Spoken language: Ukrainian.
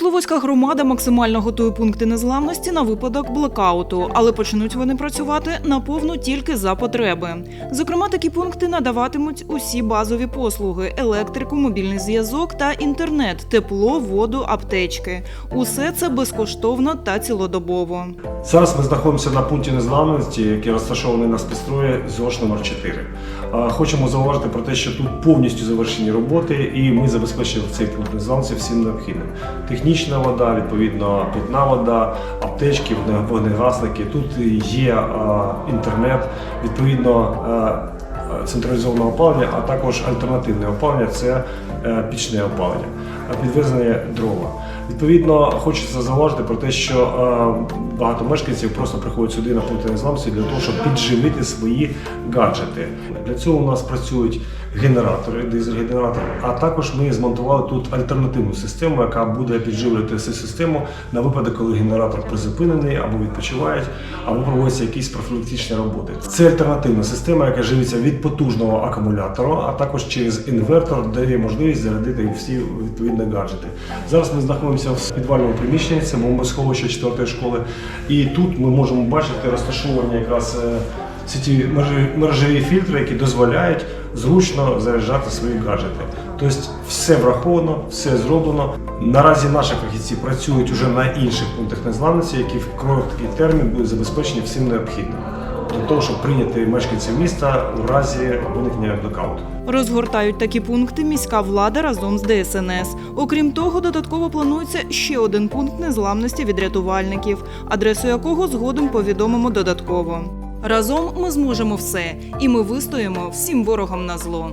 Світловодська громада максимально готує пункти незламності на випадок блекауту, але почнуть вони працювати наповну тільки за потреби. Зокрема, такі пункти надаватимуть усі базові послуги: електрику, мобільний зв'язок та інтернет, тепло, воду, аптечки. Усе це безкоштовно та цілодобово. Зараз ми знаходимося на пункті незламності, який розташований на спецстрої ЗОЖ номер 4 Хочемо зауважити про те, що тут повністю завершені роботи, і ми забезпечили цей пункт незламності всім необхідним. Технічна вода, відповідно, питна вода, аптечки, вогне- вогнегасники. Тут є а, інтернет, відповідно. а, Централізоване опалення, а також альтернативне опалення це е, пічне опалення, підвезення дрова. Відповідно, хочеться зауважити про те, що е, багато мешканців просто приходять сюди на пункти незламності для того, щоб підживити свої гаджети. Для цього у нас працюють генератори, дизель-генератор, а також ми змонтували тут альтернативну систему, яка буде підживлювати цю систему на випадок, коли генератор призупинений або відпочивають, або проводяться якісь профілактичні роботи. Це альтернативна система, яка живиться від потужного акумулятора, а також через інвертор, дає можливість зарядити всі відповідні гаджети. Зараз ми знаходимося в підвальному приміщенні, це бомбосховище 4 школи, і тут ми можемо бачити розташовані якраз. е, всі ті мережеві- фільтри, які дозволяють зручно заряджати свої гаджети. Тобто все враховано, все зроблено. Наразі наші фахівці працюють уже на інших пунктах незламності, які в короткий термін будуть забезпечені всім необхідним для того, щоб прийняти мешканців міста у разі виникнення блекауту. Розгортають такі пункти міська влада разом з ДСНС. Окрім того, додатково планується ще один пункт незламності від рятувальників, адресу якого згодом повідомимо додатково. Разом ми зможемо все, і ми вистоїмо всім ворогам на зло.